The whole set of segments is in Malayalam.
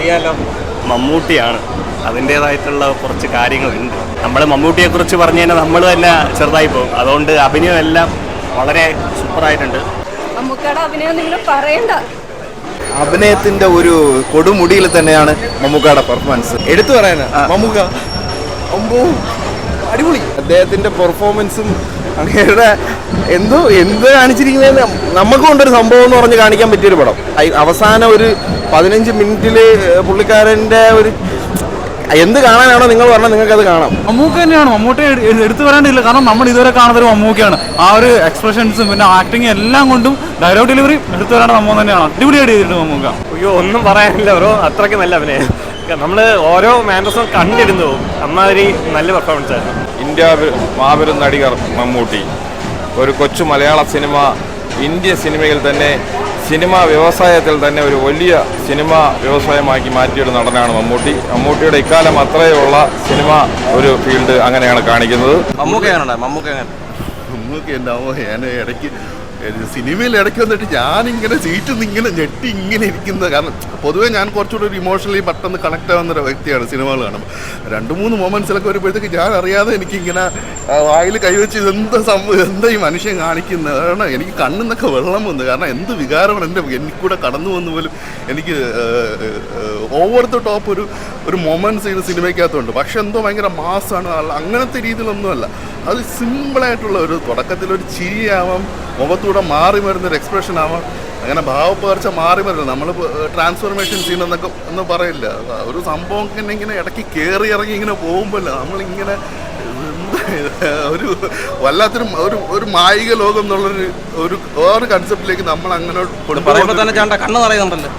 അറിയാലോ മമ്മൂട്ടിയാണ്. അതിന്റേതായിട്ടുള്ള കുറച്ച് കാര്യങ്ങളുണ്ട്. നമ്മൾ മമ്മൂട്ടിയെ കുറിച്ച് പറഞ്ഞു കഴിഞ്ഞാൽ നമ്മൾ തന്നെ ചെറുതായി പോകും. അതുകൊണ്ട് അഭിനയം എല്ലാം വളരെ സൂപ്പറായിട്ടുണ്ട്. മമ്മൂക്കയുടെ അഭിനയം നിങ്ങൾ പറയണ്ട. അഭിനയത്തിന്റെ ഒരു കൊടുമുടിയിൽ തന്നെയാണ് മമ്മൂക്കയുടെ പെർഫോമൻസ് എടുത്തു പറയാനാ? മമ്മൂക്ക. അമ്പോ. അടിപൊളി. അദ്ദേഹത്തിന്റെ പെർഫോമൻസും അങ്ങേരുടെ എന്തോ എന്ത് കാണിച്ചിരിക്കുന്നതെന്ന് നമുക്കും കൊണ്ടൊരു സംഭവം എന്ന് പറഞ്ഞ് കാണിക്കാൻ പറ്റിയൊരു പടം. അവസാന അവസാനം ഒരു പതിനഞ്ച് മിനിറ്റിൽ പുള്ളിക്കാരന്റെ ഒരു എന്ത് കാണാനാണോ നിങ്ങൾ പറഞ്ഞാൽ നിങ്ങൾക്ക് അത് കാണാം. മമ്മൂക്ക തന്നെയാണ്? മമ്മൂട്ടി എടുത്തു വരാണ്ടില്ല. കാരണം നമ്മൾ ഇതുവരെ കാണുന്നൊരു മമ്മൂക്കയാണ്. ആ ഒരു എക്സ്പ്രഷൻസും പിന്നെ ആക്ടിങ് എല്ലാം കൊണ്ടും ഡയലോഗ് ഡെലിവറി എടുത്തു വരേണ്ട സംഭവം തന്നെയാണ്. അടിപൊളിയായിട്ട് ചെയ്തിട്ടുണ്ട് മമ്മൂക്ക. അയ്യോ ഒന്നും പറയാനില്ല ബ്രോ. അത്രയ്ക്ക് നല്ല അഭിനയം. നമ്മൾ ഓരോ മാൻഡസും കണ്ടിരുന്നു. അമ്മാതിരി നല്ല പെർഫോമൻസ് ആയിരുന്നു. ഇന്ത്യ മാപെരും നടികർ മമ്മൂട്ടി. ഒരു കൊച്ചു മലയാള സിനിമ ഇന്ത്യൻ സിനിമയിൽ തന്നെ സിനിമ വ്യവസായത്തിൽ തന്നെ ഒരു വലിയ സിനിമ വ്യവസായമാക്കി മാറ്റിയൊരു നടനാണ് മമ്മൂട്ടി. മമ്മൂട്ടിയുടെ ഇക്കാലം അത്രയുള്ള സിനിമ ഒരു ഫീൽഡ് അങ്ങനെയാണ് കാണിക്കുന്നത്. മമ്മൂക്ക എങ്ങനെ മമ്മൂക്ക എങ്ങനെ? നമുക്ക് ഉണ്ടാവോ ഞാൻ ഇടയ്ക്ക് സിനിമയിൽ ഇടയ്ക്ക് വന്നിട്ട് ഞാനിങ്ങനെ സീറ്റിൽ നിന്ന് ഇങ്ങനെ ഞെട്ടി ഇങ്ങനെ ഇരിക്കുന്നത് കാരണം പൊതുവേ ഞാൻ കുറച്ചുകൂടി ഒരു ഇമോഷണലി പെട്ടെന്ന് കണക്ട് ആവുന്ന ഒരു വ്യക്തിയാണ് സിനിമകൾ കാണുമ്പോൾ രണ്ട് മൂന്ന് മൊമെന്റ്സിലൊക്കെ വരുമ്പോഴത്തേക്ക് ഞാൻ അറിയാതെ എനിക്കിങ്ങനെ വായിൽ കൈവച്ച് ഇതെന്താ സംഭവം എന്താ ഈ മനുഷ്യൻ കാണിക്കുന്നത് കാരണം എനിക്ക് കണ്ണിന്നൊക്കെ വെള്ളം വന്നു. കാരണം എന്ത് വികാരമാണ് എന്റെ എനിക്കൂടെ കടന്നു വന്നു പോലും എനിക്ക് ഓവർ ദ ടോപ്പ് ഒരു ഒരു മൊമെന്റ്സ് ഈ സിനിമയ്ക്കകത്തുണ്ട്. പക്ഷെ എന്തോ ഭയങ്കര മാസാണ് അങ്ങനത്തെ രീതിയിലൊന്നുമല്ല. അത് സിമ്പിളായിട്ടുള്ള ഒരു തുടക്കത്തിൽ ഒരു ചിരിയാവാം മുഖത്തൂടെ മാറി വരുന്നൊരു എക്സ്പ്രഷൻ ആവാം. അങ്ങനെ ഭാവപ്പകർച്ച മാറി വരുന്നത് നമ്മൾ ട്രാൻസ്ഫോർമേഷൻ സീൻ എന്നൊക്കെ ഒന്നും പറയില്ല. ഒരു സംഭവം ഇങ്ങനെ ഇങ്ങനെ ഇടയ്ക്ക് കയറി ഇറങ്ങി ഇങ്ങനെ പോകുമ്പോൾ നമ്മളിങ്ങനെ ഒരു വല്ലാത്തൊരു ഒരു ഒരു മായിക ലോകം എന്നുള്ളൊരു ഒരു വേറെ കൺസെപ്റ്റിലേക്ക് നമ്മൾ അങ്ങനെ മമ്മൂട്ടിലെ തന്നെ ചാണ്ട കണ്ണ് നിറയുന്നുണ്ടല്ലോ.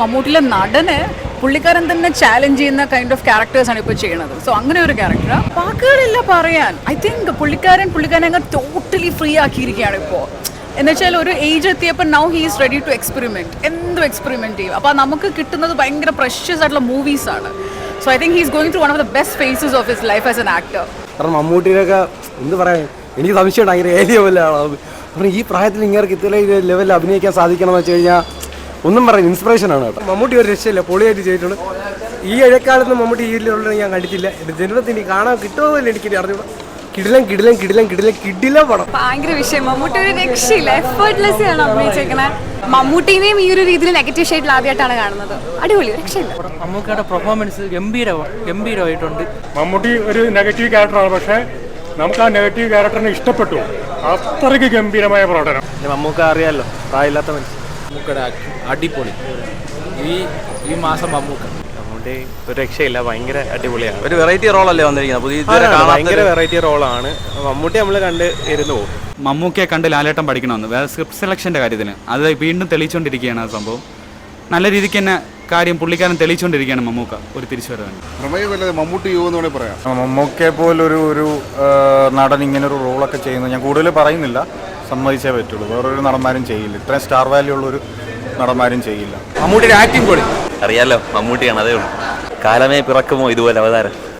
മമ്മൂട്ടിയിലെ നടന് പുള്ളിക്കാരൻ തന്നെ ചാലഞ്ച് ചെയ്യുന്ന കൈൻഡ് ഓഫ് ക്യാരക്ടേഴ്സ് ആണ് ഇപ്പോൾ ചെയ്യുന്നത് സോ അങ്ങനെ ഒരു ക്യാരക്ടർ വാക്കുകളില്ല പറയാൻ. ഐ തിങ്ക് പുള്ളിക്കാരൻ പുള്ളിക്കാരനെ അങ്ങ് ടോട്ടലി ഫ്രീ ആക്കിയിരിക്കുകയാണ് ഇപ്പോൾ എന്നുവെച്ചാൽ ഒരു ഏജ് എത്തിയപ്പോൾ now he is ready to experiment എന്തും എക്സ്പെരിമെന്റ് ചെയ്യും. അപ്പോൾ നമുക്ക് കിട്ടുന്നത് ഭയങ്കര പ്രഷ്യസ് ആയിട്ടുള്ള മൂവീസ് ആണ്. So I think he's going to one of the best phases of his life as an actor കാരണം മമ്മൂട്ടിയിലൊക്കെ എന്ത് പറയാൻ? എനിക്ക് സംശയമുണ്ട് അങ്ങനെ പോലെ ആളാണ് ഈ പ്രായത്തിൽ ഇങ്ങനെ ഇത്ര ലെവലിൽ അഭിനയിക്കാൻ സാധിക്കണമെന്ന് വെച്ച് കഴിഞ്ഞാൽ ഒന്നും പറയാൻ ഇൻസ്പിറേഷൻ ആണ് കേട്ടോ. മമ്മൂട്ടി ഒരു രക്ഷയില്ല പൊളിയായിട്ട് ചെയ്തിട്ടുണ്ട്. ഈ ഇഴക്കാലത്ത് മമ്മൂട്ടി ഈ രീതിയിലുള്ള ഞാൻ കണ്ടിട്ടില്ല. ഇത് ജന്മത്തിന് കാണാൻ കിട്ടുമോ എന്ന് എനിക്ക് അറിഞ്ഞൂടാ. കിടിലം കിടിലം കിടിലം കിടിലം കിടിലം പടം. ഭയങ്കര വിഷയം. മമ്മൂട്ടി ഒരു രക്ഷയില്ല. എഫേർട്ട്ലെസ് ആണ് അഭിനയിച്ചേക്കണേ മമ്മൂട്ടിനെയും ഈ ഒരു രീതിയിൽ നെഗറ്റീവ് ഷെയ്ഡിൽ ആദ്യമായിട്ടാണ് കാണുന്നത്. അടിപൊളി രക്ഷയില്ല. മമ്മൂക്കയുടെ പെർഫോമൻസ് ഗംഭീര ഗംഭീരമായിട്ടുണ്ട്. മമ്മൂട്ടി ഒരു നെഗറ്റീവ് ക്യാരക്ടറാണ് പക്ഷേ നമുക്ക് ആ നെഗറ്റീവ് ക്യാരക്ടറിനെ ഇഷ്ടപ്പെട്ടു. അത്രയ്ക്ക് ഗംഭീരമായ പ്രകടനം. മമ്മൂക്ക അറിയാലോ പ്രായമില്ലാത്ത മനുഷ്യൻ. മമ്മൂക്കയുടെ അടിപൊളി. ഈ ഈ മാസം മമ്മൂക്ക ഒരു രക്ഷയില്ല ഭയങ്കര അടിപൊളിയാണ്. ഒരു വെറൈറ്റി റോളല്ലേ വന്നിരിക്കുന്നത്? പുതിയ ഇതുവരെ ഭയങ്കര കാണാത്ത വെറൈറ്റി റോളാണ് മമ്മൂട്ടി നമ്മൾ കണ്ട് ഇരുന്ന് പോകും. മമ്മൂക്കയെ കണ്ട് ലാലേട്ടൻ പഠിക്കണമെന്ന്. വേറെ സ്ക്രിപ്റ്റ് സെലക്ഷന്റെ കാര്യത്തിന്. അത് വീണ്ടും തെളിയിച്ചുകൊണ്ടിരിക്കുകയാണ് ആ സംഭവം. നല്ല രീതിക്ക് തന്നെ കാര്യം പുള്ളിക്കാരൻ തെളിയിച്ചുകൊണ്ടിരിക്കുകയാണ് മമ്മൂക്ക. ഒരു തിരിച്ചുവരവാണ്. പ്രമേയമല്ലേ മമ്മൂട്ടി യുവ എന്ന് വേണമെങ്കിൽ പറയാം. മമ്മൂക്കയെ പോലൊരു ഒരു ആ, നടൻ ഇങ്ങനൊരു റോളൊക്കെ ചെയ്യുന്നത് ഞാൻ കൂടുതൽ പറയുന്നില്ല. സമ്മതിച്ചേ പറ്റുള്ളൂ. വേറൊരു നടന്മാരും ചെയ്യില്ല. ഇത്രയും സ്റ്റാർ വാല്യൂ ഉള്ളൊരു നടന്മാരും ചെയ്യില്ല. മമ്മൂട്ടിയുടെ ആക്ടിങ് പൊളി. അറിയാലോ മമ്മൂട്ടിയാണ് അതേ ഉള്ളൂ. കാലമേ പിറക്കുമോ ഇതുപോലെ അവതാരം?